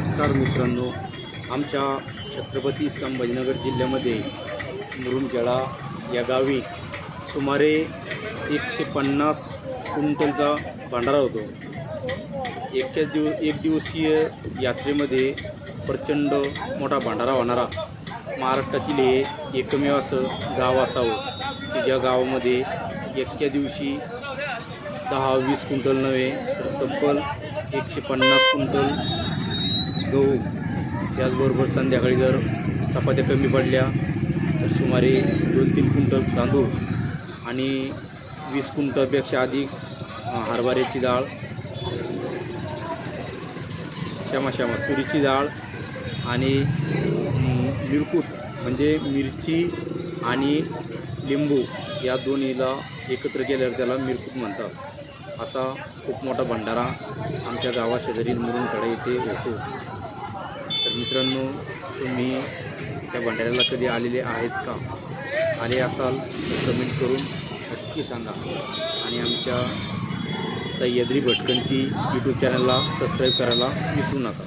नमस्कार मित्रांनो. आमच्या छत्रपती संभाजीनगर जिल्ह्यामध्ये मुरुमखेडा या गावी सुमारे एकशे पन्नास क्विंटलचा भांडारा होतो. एकाच दिव एक दिवसीय यात्रेमध्ये प्रचंड मोठा भांडारा होणारा. महाराष्ट्रातील हे एकमेव असं गाव असावं की ज्या गावामध्ये एकट्या दिवशी दहा वीस क्विंटल नव्हे तर तब्बल एकशे पन्नास क्विंटल गहू त्याचबरोबर संध्याकाळी जर चपात्या कमी पडल्या तर सुमारे दोन तीन क्विंटल तांदूळ आणि वीस क्विंटलपेक्षा अधिक हरभऱ्याची डाळ क्षमा क्षमा तुरीची डाळ आणि मिरकूट म्हणजे मिरची आणि लिंबू या दोन्हीला एकत्र केल्यावर त्याला मिरकूट म्हणतात. असा खूप मोठा भंडारा आमच्या गावाशेजारील मुरुंकडे येथे होतो. तर मित्रांनो तुम्ही त्या भंडाऱ्याला कधी आलेले आहेत का? आले असाल तर कमेंट करून नक्की सांगा. आणि आमच्या सह्याद्री भटकंती यूट्यूब चॅनलला सबस्क्राईब करायला विसरू नका.